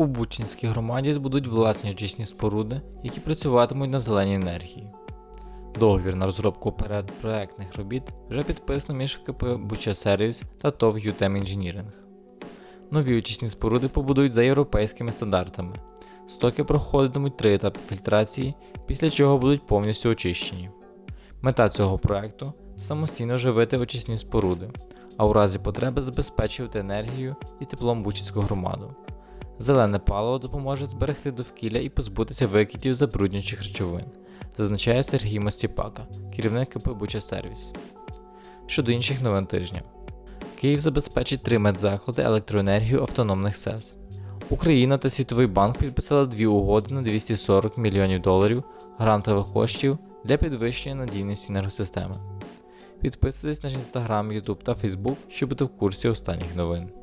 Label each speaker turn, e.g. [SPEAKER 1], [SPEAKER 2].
[SPEAKER 1] У Бучинській громаді збудуть власні очисні споруди, які працюватимуть на зеленій енергії. Договір на розробку передпроектних робіт вже підписано між КП Буча Сервіс та ТОВ UTM Engineering. Нові очисні споруди побудують за європейськими стандартами. Стоки проходитимуть три етапи фільтрації, після чого будуть повністю очищені. Мета цього проекту самостійно живити очисні споруди, а у разі потреби забезпечувати енергію і теплом Бучицьку громаду. Зелене паливо допоможе зберегти довкілля і позбутися викидів забруднюючих речовин, зазначає Сергій Мостіпака, керівник КП Сервіс. Щодо інших новин тижня. Київ забезпечить три медзаклади електроенергію автономних СЕС. Україна та Світовий банк підписали дві угоди на 240 мільйонів доларів грантових коштів для підвищення надійності енергосистеми. Підписуйтесь на наш інстаграм, Ютуб та Фейсбук, щоб бути в курсі останніх новин.